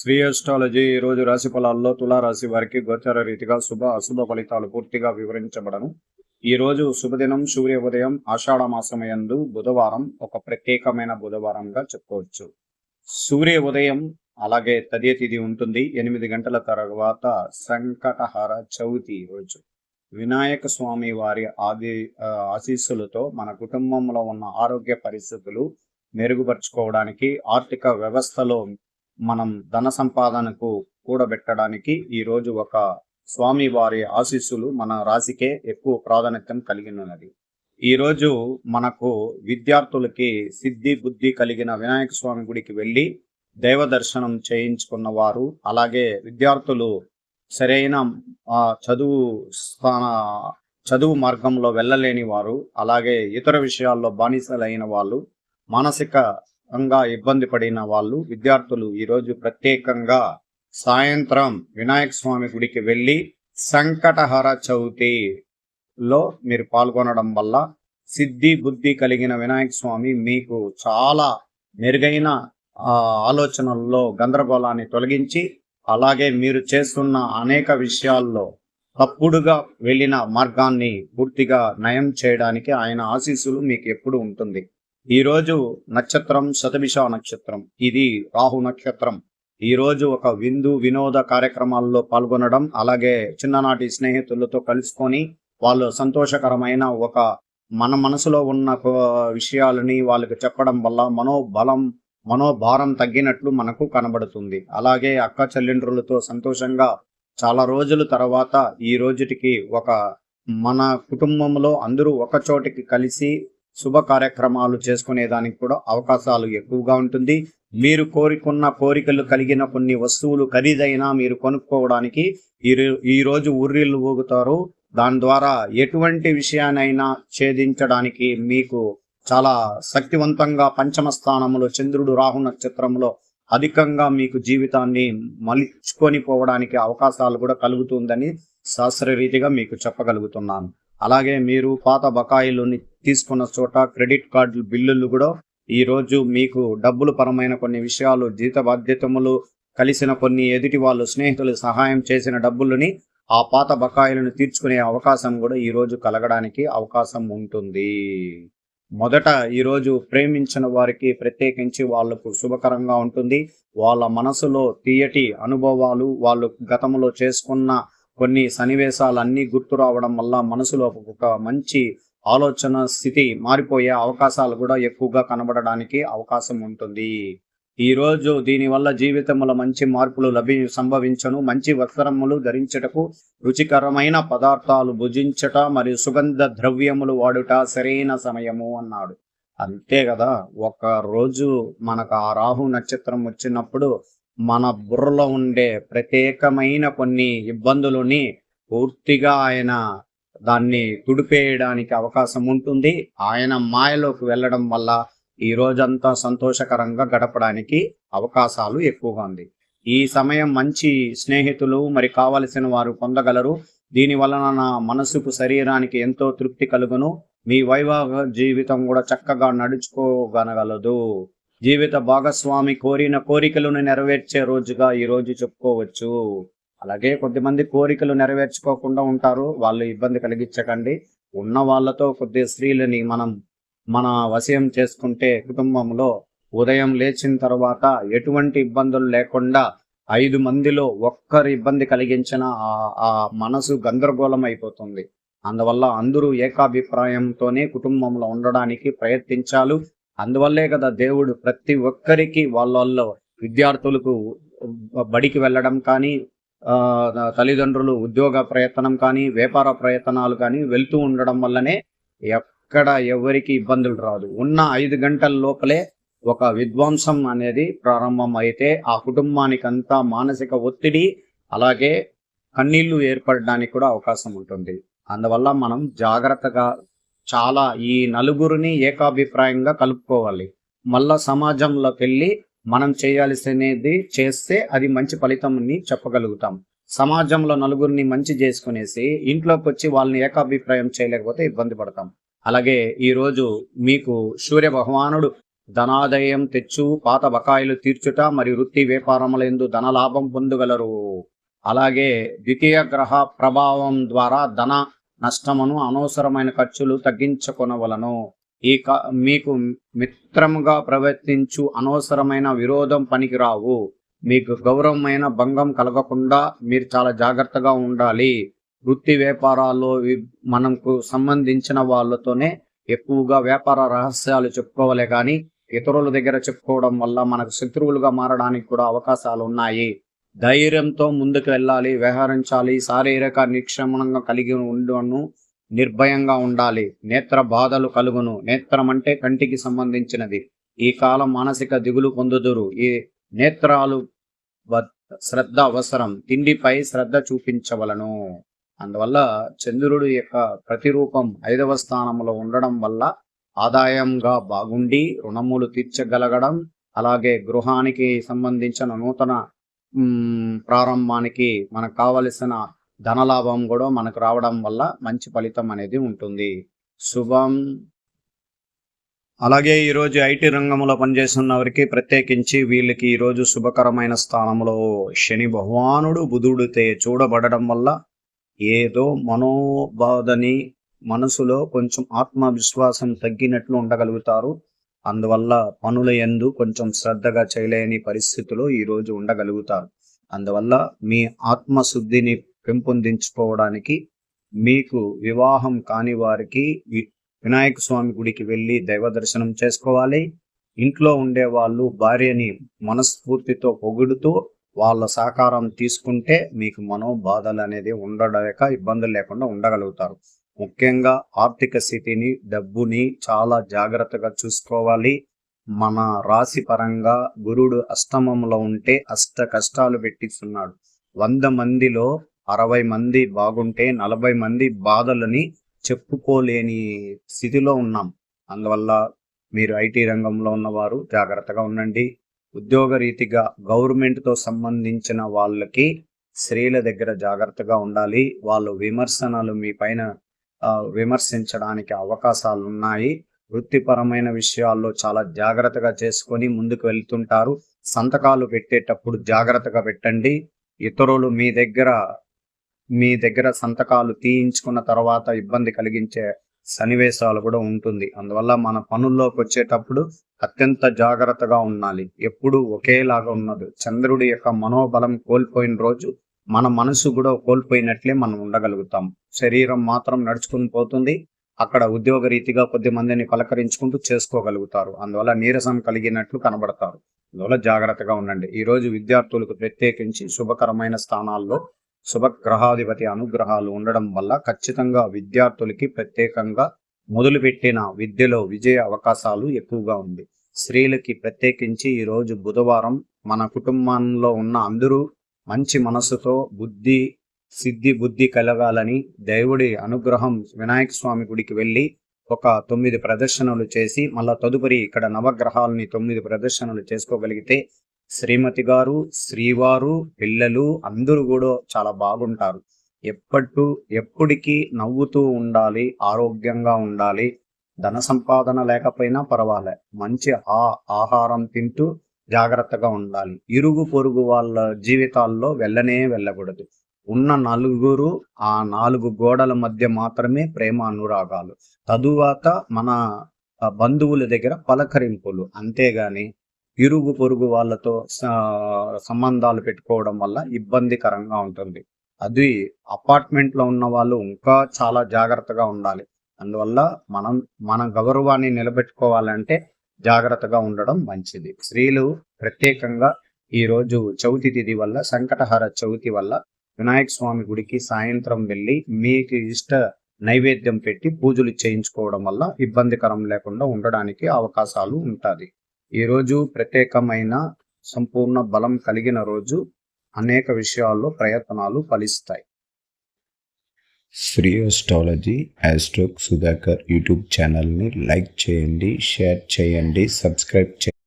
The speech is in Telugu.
శ్రీ అస్ట్రాలజీ ఈ రోజు రాశి ఫలాల్లో తులారాశి వారికి గోచార రీతిగా శుభ అశుభ ఫలితాలు పూర్తిగా వివరించబడను. ఈ రోజు శుభదినం సూర్య ఉదయం ఆషాఢ మాసమయందు బుధవారం ఒక ప్రత్యేకమైన బుధవారంగా చెప్పుకోవచ్చు. సూర్య ఉదయం అలాగే తదే తిథి ఉంటుంది. ఎనిమిది గంటల తర్వాత సంకటహార చవితి రోజు. వినాయక స్వామి వారి ఆది ఆశీస్సులతో మన కుటుంబంలో ఉన్న ఆరోగ్య పరిస్థితులు మెరుగుపరుచుకోవడానికి ఆర్థిక వ్యవస్థలో మనం ధన సంపాదనకు కూడబెట్టడానికి ఈ రోజు ఒక స్వామి వారి ఆశీస్సులు మన రాశికే ఎక్కువ ప్రాధాన్యతం కలిగి ఉన్నది ఈ రోజు మనకు విద్యార్థులకి సిద్ధి బుద్ధి కలిగిన వినాయక స్వామి గుడికి వెళ్ళి దైవ దర్శనం చేయించుకున్న వారు అలాగే విద్యార్థులు సరైన ఆ, చదువు స్థాన చదువు మార్గంలో వెళ్ళలేని వారు అలాగే ఇతర విషయాల్లో బానిసలైన వాళ్ళు మానసిక మానసికంగా ఇబ్బంది పడిన వాళ్ళు విద్యార్థులు ఈరోజు ప్రత్యేకంగా సాయంత్రం వినాయక స్వామి గుడికి వెళ్ళి సంకటహర చవితిలో మీరు పాల్గొనడం వల్ల సిద్ధి బుద్ధి కలిగిన వినాయక స్వామి మీకు చాలా మెరుగైన ఆలోచనల్లో గందరగోళాన్ని తొలగించి అలాగే మీరు చేస్తున్న అనేక విషయాల్లో తప్పుడుగా వెళ్ళిన మార్గాన్ని పూర్తిగా నయం చేయడానికి ఆయన ఆశీస్సులు మీకు ఎప్పుడు ఉంటుంది. ఈ రోజు నక్షత్రం శతభిష నక్షత్రం. ఇది రాహు నక్షత్రం. ఈ రోజు ఒక విందు వినోద కార్యక్రమాల్లో పాల్గొనడం అలాగే చిన్ననాటి స్నేహితులతో కలుసుకొని వాళ్ళు సంతోషకరమైన ఒక మన మనసులో ఉన్న విషయాలని వాళ్ళకి చెప్పడం వల్ల మనోబలం మనోభారం తగ్గినట్లు మనకు కనబడుతుంది. అలాగే అక్క చెల్లెండ్రులతో సంతోషంగా చాలా రోజుల తర్వాత ఈ రోజుటికి ఒక మన కుటుంబంలో అందరూ ఒక చోటికి కలిసి శుభ కార్యక్రమాలు చేసుకునేదానికి కూడా అవకాశాలు ఎక్కువగా ఉంటుంది. మీరు కోరుకున్న కోరికలు కలిగిన కొన్ని వస్తువులు ఖరీదైనా మీరు కొనుక్కోవడానికి ఈ రో- ఈ రోజు ఉర్రిళ్ళు ఊగుతారు. దాని ద్వారా ఎటువంటి విషయానైనా ఛేదించడానికి మీకు చాలా శక్తివంతంగా పంచమ స్థానంలో చంద్రుడు రాహు నక్షత్రంలో అధికంగా మీకు జీవితాన్ని మలుచుకొని పోవడానికి అవకాశాలు కూడా కలుగుతుందని శాస్త్రరీతిగా మీకు చెప్పగలుగుతున్నాను. అలాగే మీరు పాత బకాయిలుని తీసుకున్న చోట క్రెడిట్ కార్డు బిల్లులు కూడా ఈ రోజు మీకు డబ్బులు పరమైన కొన్ని విషయాలు జీత బాధ్యతములు కలిసిన కొన్ని ఎదుటి వాళ్ళు స్నేహితులు సహాయం చేసిన డబ్బులని ఆ పాత బకాయిలను తీర్చుకునే అవకాశం కూడా ఈరోజు కలగడానికి అవకాశం ఉంటుంది. మొదట ఈరోజు ప్రేమించిన వారికి ప్రత్యేకించి వాళ్ళకు శుభకరంగా ఉంటుంది. వాళ్ళ మనసులో తీయటి అనుభవాలు వాళ్ళు గతంలో చేసుకున్న కొన్ని సన్నివేశాలన్నీ గుర్తు రావడం వల్ల మనసులో ఒక మంచి ఆలోచన స్థితి మారిపోయే అవకాశాలు కూడా ఎక్కువగా కనబడడానికి అవకాశం ఉంటుంది. ఈ రోజు దీనివల్ల జీవితంలో మంచి మార్పులు లభి సంభవించను. మంచి వస్త్రములు ధరించటకు రుచికరమైన పదార్థాలు భుజించట మరియు సుగంధ ద్రవ్యములు వాడుట సరైన సమయము అన్నాడు. అంతే కదా? ఒక రోజు మనకు ఆ రాహు నక్షత్రం వచ్చినప్పుడు మన బుర్రలో ఉండే ప్రత్యేకమైన కొన్ని ఇబ్బందులని పూర్తిగా ఆయన దాన్ని తుడిపేయడానికి అవకాశం ఉంటుంది. ఆయన మాయలోకి వెళ్ళడం వల్ల ఈ రోజంతా సంతోషకరంగా గడపడానికి అవకాశాలు ఎక్కువగా ఉంది. ఈ సమయం మంచి స్నేహితులు మరి కావలసిన వారు పొందగలరు. దీని వలన నా మనసుకు శరీరానికి ఎంతో తృప్తి కలుగును. మీ వైవాహ జీవితం కూడా చక్కగా నడుచుకోగలగలదు జీవిత భాగస్వామి కోరిన కోరికలను నెరవేర్చే రోజుగా ఈ రోజు చెప్పుకోవచ్చు. అలాగే కొద్దిమంది కోరికలు నెరవేర్చుకోకుండా ఉంటారు. వాళ్ళు ఇబ్బంది కలిగించకండి. ఉన్న వాళ్ళతో కొద్ది స్త్రీలని మనం మన వశయం చేసుకుంటే కుటుంబంలో ఉదయం లేచిన తర్వాత ఎటువంటి ఇబ్బందులు లేకుండా ఐదు మందిలో ఒక్కరు ఇబ్బంది కలిగించిన ఆ మనసు గందరగోళం అయిపోతుంది. అందువల్ల అందరూ ఏకాభిప్రాయంతోనే కుటుంబంలో ఉండడానికి ప్రయత్నించాలి. అందువల్లే కదా దేవుడు ప్రతి ఒక్కరికి వాళ్ళ విద్యార్థులకు బడికి వెళ్ళడం కానీ తల్లిదండ్రులు ఉద్యోగ ప్రయత్నం కానీ వ్యాపార ప్రయత్నాలు కానీ వెళ్తూ ఉండడం వల్లనే ఎక్కడ ఎవరికి ఇబ్బందులు రాదు. ఉన్న ఐదు గంటల లోపలే ఒక విధ్వంసం అనేది ప్రారంభం అయితే ఆ కుటుంబానికంతా మానసిక ఒత్తిడి అలాగే కన్నీళ్ళు ఏర్పడడానికి కూడా అవకాశం ఉంటుంది. అందువల్ల మనం జాగ్రత్తగా చాలా ఈ నలుగురిని ఏకాభిప్రాయంగా కలుపుకోవాలి. మళ్ళా సమాజంలోకి వెళ్ళి మనం చేయాల్సినది చేస్తే అది మంచి ఫలితంని చెప్పగలుగుతాం. సమాజంలో నలుగురిని మంచి చేసుకునేసి ఇంట్లోకి వచ్చి వాళ్ళని ఏకాభిప్రాయం చేయలేకపోతే ఇబ్బంది పడతాం. అలాగే ఈరోజు మీకు సూర్య భగవానుడు ధనాదయం తెచ్చు పాత బకాయిలు తీర్చుట మరియు వృత్తి వ్యాపారములందు ధనలాభం పొందగలరు. అలాగే ద్వితీయ గ్రహ ప్రభావం ద్వారా ధన నష్టమును అనవసరమైన ఖర్చులు తగ్గించుకొనవలను. ఈ క- మీకు మిత్రముగా ప్రవర్తించు అనవసరమైన విరోధం పనికిరావు. మీకు గౌరవమైన భంగం కలగకుండా మీరు చాలా జాగ్రత్తగా ఉండాలి. వృత్తి వ్యాపారాల్లో వి- మనకు సంబంధించిన వాళ్ళతోనే ఎక్కువగా వ్యాపార రహస్యాలు చెప్పుకోవాలి కానీ ఇతరుల దగ్గర చెప్పుకోవడం వల్ల మనకు శత్రువులుగా మారడానికి కూడా అవకాశాలు ఉన్నాయి ధైర్యంతో ముందుకు వెళ్ళాలి వ్యవహరించాలి శారీరక నిక్షమణంగా కలిగి ఉండను నిర్భయంగా ఉండాలి నేత్ర బాధలు కలుగును. నేత్రం అంటే కంటికి సంబంధించినది. ఈ కాలం మానసిక దిగులు పొందుదురు. ఈ నేత్రాలు వ- శ్రద్ధ అవసరం. తిండిపై శ్రద్ధ చూపించవలను. అందువల్ల చంద్రుడు యొక్క ప్రతిరూపం ఐదవ స్థానంలో ఉండడం వల్ల ఆదాయంగా బాగుండి రుణములు తీర్చగలగడం అలాగే గృహానికి సంబంధించిన నూతన ప్రారంభానికి మనకు కావలసిన ధనలాభం కూడా మనకు రావడం వల్ల మంచి ఫలితం అనేది ఉంటుంది. శుభం. అలాగే ఈరోజు ఐటీ రంగంలో పనిచేస్తున్న వారికి ప్రత్యేకించి వీళ్ళకి ఈరోజు శుభకరమైన స్థానంలో శని భగవానుడు బుధుడితే చూడబడడం వల్ల ఏదో మనోబాధని మనసులో కొంచెం ఆత్మవిశ్వాసం తగ్గినట్లు ఉండగలుగుతారు. అందువల్ల పనుల ఎందు కొంచెం శ్రద్ధగా చేయలేని పరిస్థితిలో ఈరోజు ఉండగలుగుతారు. అందువల్ల మీ ఆత్మశుద్ధిని పెంపొందించుకోవడానికి మీకు వివాహం కాని వారికి వినాయక స్వామి గుడికి వెళ్ళి దైవ దర్శనం చేసుకోవాలి. ఇంట్లో ఉండే వాళ్ళు భార్యని మనస్ఫూర్తితో పొగుడుతూ వాళ్ళ సహకారం తీసుకుంటే మీకు మనోబాధలు అనేది ఉండలేక ఇబ్బందులు లేకుండా ఉండగలుగుతారు. ముఖ్యంగా ఆర్థిక స్థితిని డబ్బుని చాలా జాగ్రత్తగా చూసుకోవాలి. మన రాశి పరంగా గురుడు అష్టమంలో ఉంటే అష్ట కష్టాలు పెట్టిస్తున్నాడు. వంద మందిలో అరవై మంది బాగుంటే నలభై మంది బాధలని చెప్పుకోలేని స్థితిలో ఉన్నాం. అందువల్ల మీరు ఐటీ రంగంలో ఉన్నవారు జాగ్రత్తగా ఉండండి. ఉద్యోగ రీతిగా గవర్నమెంట్తో సంబంధించిన వాళ్ళకి స్త్రీల దగ్గర జాగ్రత్తగా ఉండాలి. వాళ్ళు విమర్శనలు మీ పైన విమర్శించడానికి అవకాశాలు ఉన్నాయి వృత్తిపరమైన విషయాల్లో చాలా జాగ్రత్తగా చేసుకొని ముందుకు వెళ్తుంటారు. సంతకాలు పెట్టేటప్పుడు జాగ్రత్తగా పెట్టండి. ఇతరులు మీ దగ్గర మీ దగ్గర సంతకాలు తీయించుకున్న తర్వాత ఇబ్బంది కలిగించే సన్నివేశాలు కూడా ఉంటుంది. అందువల్ల మన పనుల్లోకి వచ్చేటప్పుడు అత్యంత జాగ్రత్తగా ఉండాలి. ఎప్పుడు ఒకేలాగా ఉన్నది. చంద్రుడి యొక్క మనోబలం కోల్పోయిన రోజు మన మనసు కూడా కోల్పోయినట్లే మనం ఉండగలుగుతాం. శరీరం మాత్రం నడుచుకుని పోతుంది. అక్కడ ఉద్యోగ రీతిగా కొద్ది మందిని పలకరించుకుంటూ చేసుకోగలుగుతారు. అందువల్ల నీరసం కలిగినట్లు కనబడతారు. అందువల్ల జాగ్రత్తగా ఉండండి. ఈ రోజు విద్యార్థులకు ప్రత్యేకించి శుభకరమైన స్థానాల్లో శుభగ్రహాధిపతి అనుగ్రహాలు ఉండడం వల్ల ఖచ్చితంగా విద్యార్థులకి ప్రత్యేకంగా మొదలుపెట్టిన విద్యలో విజయ అవకాశాలు ఎక్కువగా ఉంది. స్త్రీలకి ప్రత్యేకించి ఈ రోజు బుధవారం మన కుటుంబంలో ఉన్న అందరూ మంచి మనసుతో బుద్ధి సిద్ధి బుద్ధి కలగాలని దేవుడి అనుగ్రహం వినాయక స్వామి గుడికి వెళ్ళి ఒక తొమ్మిది ప్రదర్శనలు చేసి మళ్ళా తదుపరి ఇక్కడ నవగ్రహాలని తొమ్మిది ప్రదర్శనలు చేసుకోగలిగితే శ్రీమతి గారు శ్రీవారు పిల్లలు అందరూ కూడా చాలా బాగుంటారు. ఎప్పట్టు ఎప్పటికీ నవ్వుతూ ఉండాలి ఆరోగ్యంగా ఉండాలి. ధన సంపాదన లేకపోయినా పర్వాలే. మంచి ఆ ఆహారం తింటూ జాగ్రత్తగా ఉండాలి. ఇరుగు పొరుగు వాళ్ళ జీవితాల్లో వెళ్ళనే వెళ్ళకూడదు. ఉన్న నలుగురు ఆ నాలుగు గోడల మధ్య మాత్రమే ప్రేమ అనురాగాలు తదువాత మన బంధువుల దగ్గర పలకరింపులు. అంతేగాని ఇరుగు పొరుగు వాళ్ళతో సంబంధాలు పెట్టుకోవడం వల్ల ఇబ్బందికరంగా ఉంటుంది. అది అపార్ట్మెంట్లో ఉన్న వాళ్ళు ఇంకా చాలా జాగ్రత్తగా ఉండాలి. అందువల్ల మనం మన గౌరవాన్ని నిలబెట్టుకోవాలంటే జాగ్రత్తగా ఉండడం మంచిది. స్త్రీలు ప్రత్యేకంగా ఈ రోజు చవితి తిథి వల్ల సంకటహర చవితి వల్ల వినాయక స్వామి గుడికి సాయంత్రం వెళ్ళి మీకు ఇష్ట నైవేద్యం పెట్టి పూజలు చేయించుకోవడం వల్ల ఇబ్బందికరం లేకుండా ఉండడానికి అవకాశాలు ఉంటుంది. ఈ రోజు ప్రత్యేకమైన సంపూర్ణ బలం కలిగిన రోజు అనేక విషయాల్లో ప్రయత్నాలు ఫలిస్తాయి. శ్రీ అస్ట్రాలజీ యాస్ట్రోక్ సుధాకర్ యూట్యూబ్ ఛానల్ని లైక్ చేయండి షేర్ చేయండి సబ్స్క్రైబ్ చేయండి